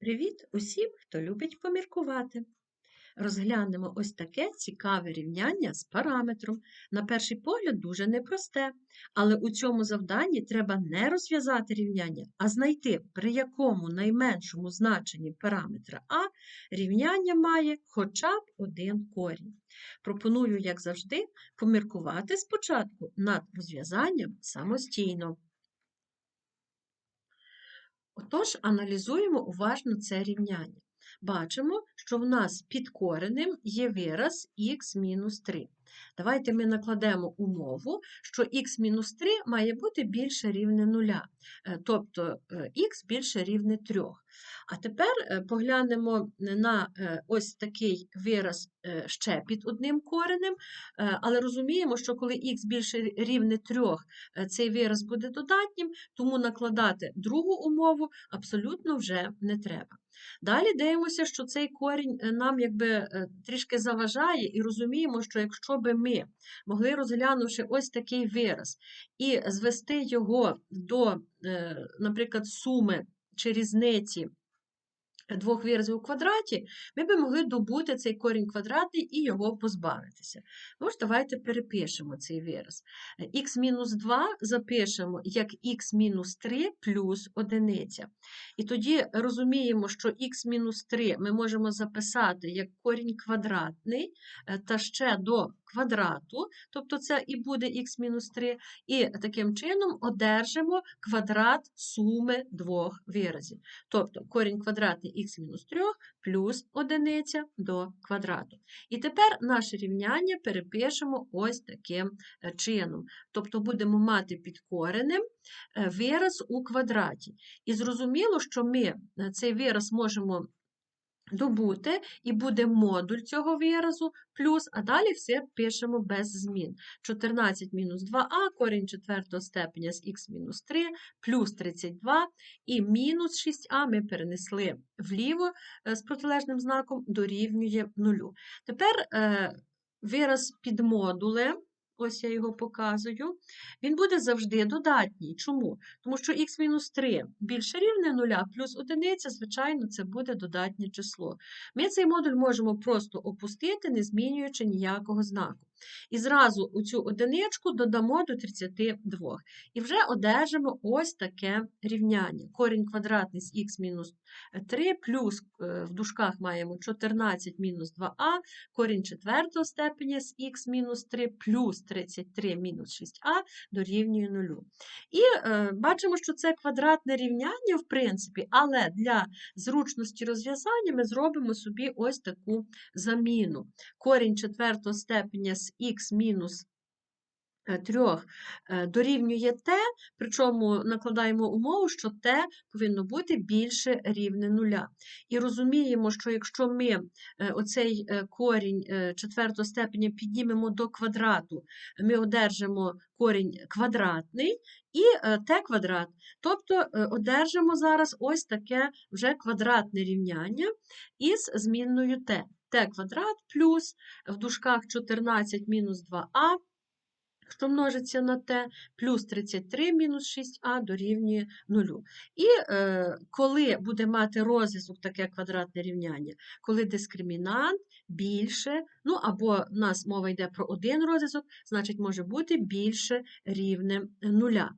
Привіт усім, хто любить поміркувати. Розглянемо ось таке цікаве рівняння з параметром. На перший погляд дуже непросте, але у цьому завданні треба не розв'язати рівняння, а знайти, при якому найменшому значенні параметра А рівняння має хоча б один корінь. Пропоную, як завжди, поміркувати спочатку над розв'язанням самостійно. Отож, аналізуємо уважно це рівняння. Бачимо, що в нас під коренем є вираз х-3. Давайте ми накладемо умову, що х-3 має бути більше рівне 0, тобто х більше рівне 3. А тепер е, поглянемо на е, ось такий вираз е, ще під одним коренем, але розуміємо, що коли х більше рівне 3, цей вираз буде додатнім, тому накладати другу умову абсолютно вже не треба. Далі дивимося, що цей корінь нам якби трішки заважає, і розуміємо, що якщо би ми могли розглянувши ось такий вираз і звести його до, наприклад, суми чи різниці двох виразів у квадраті, ми би могли добути цей корінь квадратний і його позбавитися. Тож, давайте перепишемо цей вираз. х-2 запишемо як х-3 плюс одиниця. І тоді розуміємо, що х-3 ми можемо записати як корінь квадратний е, та ще до квадрату, тобто це і буде х-3, і таким чином одержимо квадрат суми двох виразів. Тобто корінь квадратний х-3 плюс одиниця до квадрату. І тепер наше рівняння перепишемо ось таким е, чином. Тобто будемо мати під коренем е, вираз у квадраті. І зрозуміло, що ми е, цей вираз можемо добути, і буде модуль цього виразу плюс, а далі все пишемо без змін. 14 мінус 2а, корінь четвертого степеня з х мінус 3, плюс 32 і мінус 6а ми перенесли вліво е, з протилежним знаком дорівнює 0. Тепер е, вираз під модулем ось я його показую, він буде завжди додатній. Чому? Тому що х-3 більше рівне 0, плюс 1, звичайно, це буде додатнє число. Ми цей модуль можемо просто опустити, не змінюючи ніякого знаку. І зразу у цю одиничку додамо до 32. І вже одержимо ось таке рівняння. Корінь квадратний з х-3 плюс е, в дужках маємо 14 мінус 2а, корінь четвертого степеня з х-3 плюс 33 мінус 6а дорівнює 0. І е, бачимо, що це квадратне рівняння, в принципі, але для зручності розв'язання ми зробимо собі ось таку заміну. Корінь четвертого степеня з х мінус 3 е, е, дорівнює t, причому накладаємо умову, що t повинно бути більше рівне нуля. І розуміємо, що якщо ми е, оцей корінь четвертого степеня піднімемо до квадрату, ми одержимо корінь квадратний і t квадрат. Тобто одержимо зараз ось таке вже квадратне рівняння із змінною t t квадрат плюс в дужках 14 мінус 2а, що множиться на t, плюс 33 мінус 6а дорівнює 0. І е, коли буде мати розв'язок таке квадратне рівняння, коли дискримінант більше, ну або в нас мова йде про один розв'язок, значить може бути більше рівне нуля.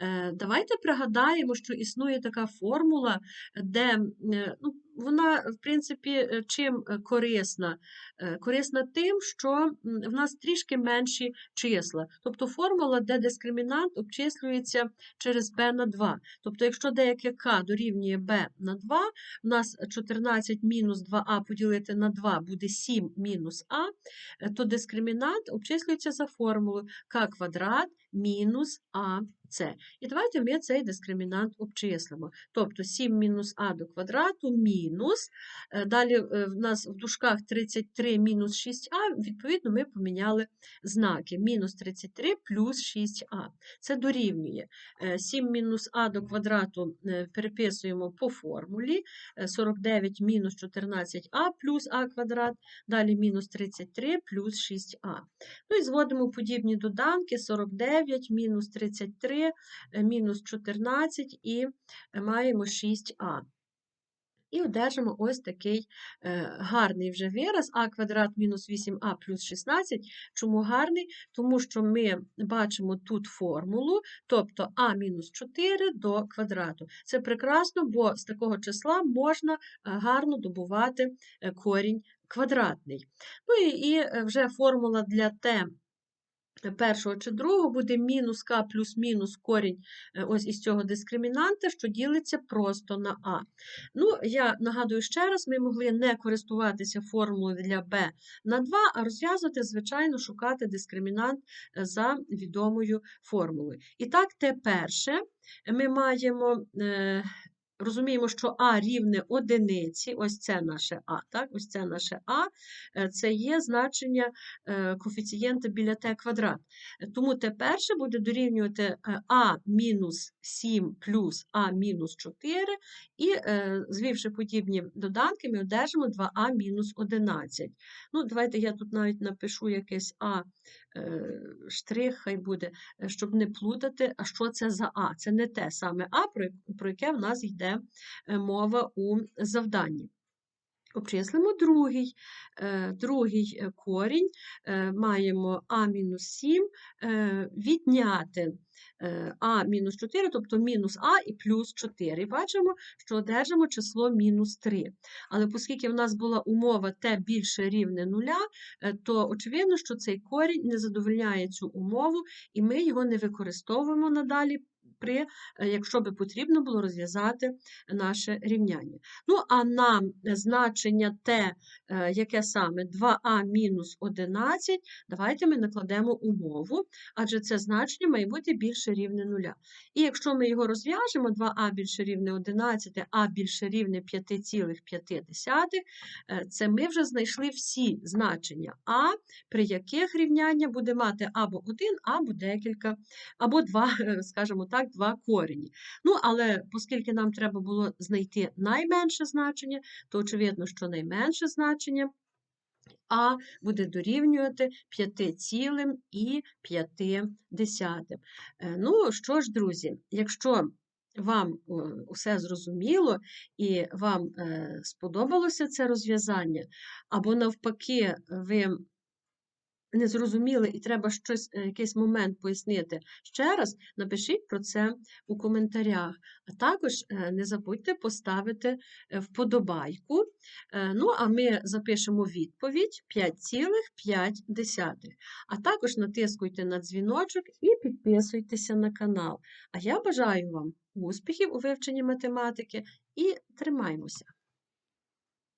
Е, Давайте пригадаємо, що існує така формула, де е, ну, вона, в принципі, е, чим е, корисна? Е, корисна тим, що в нас трішки менші числа. Тобто формула, де дискримінант обчислюється через b на 2. Тобто, якщо деяке k дорівнює b на 2, у нас 14 мінус 2а поділити на 2 буде 7 мінус а, то дискримінант обчислюється за формулою k квадрат мінус а це. І давайте ми цей дискримінант обчислимо. Тобто 7 мінус а до квадрату мінус. Е, далі е, в нас в дужках 33 мінус 6а, відповідно, ми поміняли знаки. Мінус 33 плюс 6а. Це дорівнює 7 е, мінус а до квадрату переписуємо по формулі. 49 мінус 14а плюс а квадрат, далі мінус 33 плюс 6а. Ну і зводимо подібні доданки: 49 мінус 33. 3, е, мінус 14 і маємо 6а. І одержимо ось такий е, гарний вже вираз а квадрат мінус 8а плюс 16. Чому гарний? Тому що ми бачимо тут формулу, тобто а мінус 4 до квадрату. Це прекрасно, бо з такого числа можна е, гарно добувати е, корінь квадратний. Ну і, е, вже формула для t першого чи другого буде мінус k плюс мінус корінь е, ось із цього дискримінанта, що ділиться просто на а. Ну, я нагадую ще раз, ми могли не користуватися формулою для b на 2, а розв'язувати, звичайно, шукати дискримінант е, за відомою формулою. І так, те перше ми маємо. Розуміємо, що А рівне одиниці, ось це наше А, так? ось це наше А, е, це є значення е, коефіцієнта біля Т квадрат. Тому Т перше буде дорівнювати е, А мінус 7 плюс А мінус 4, і звівши подібні доданки, ми одержимо 2А мінус 11. Ну, Давайте я тут навіть напишу якесь А штрих, хай буде, щоб не плутати, а що це за А. Це не те саме А, про яке в нас йде е, мова у завданні. Обчислимо другий, е, другий е, корінь, маємо А-7 е, відняти е, А-4, тобто мінус А і плюс 4. І бачимо, що одержимо число мінус 3. Але оскільки в нас була умова Т більше рівне нуля, то очевидно, що цей корінь не задовольняє цю умову, і ми його не використовуємо надалі при, е, якщо би потрібно було розв'язати наше рівняння. Ну, а нам значення t, е, яке саме 2а мінус 11, давайте ми накладемо умову, адже це значення має бути більше рівне нуля. І якщо ми його розв'яжемо, 2а більше рівне 11, а більше рівне 5,5, е, це ми вже знайшли всі значення а, при яких рівняння буде мати або один, або декілька, або два, скажімо так, два корені. Ну, але оскільки нам треба було знайти найменше значення, то очевидно, що найменше значення а буде дорівнювати 5,5. Е, Ну що ж, друзі, якщо вам усе зрозуміло і вам е, сподобалося це розв'язання, або навпаки, ви не зрозуміли і треба щось, е, якийсь момент пояснити ще раз, напишіть про це у коментарях. А також е, не забудьте поставити е, вподобайку. Ну, а ми запишемо відповідь 5,5. А також натискуйте на дзвіночок і підписуйтеся на канал. А я бажаю вам успіхів у вивченні математики і тримаймося!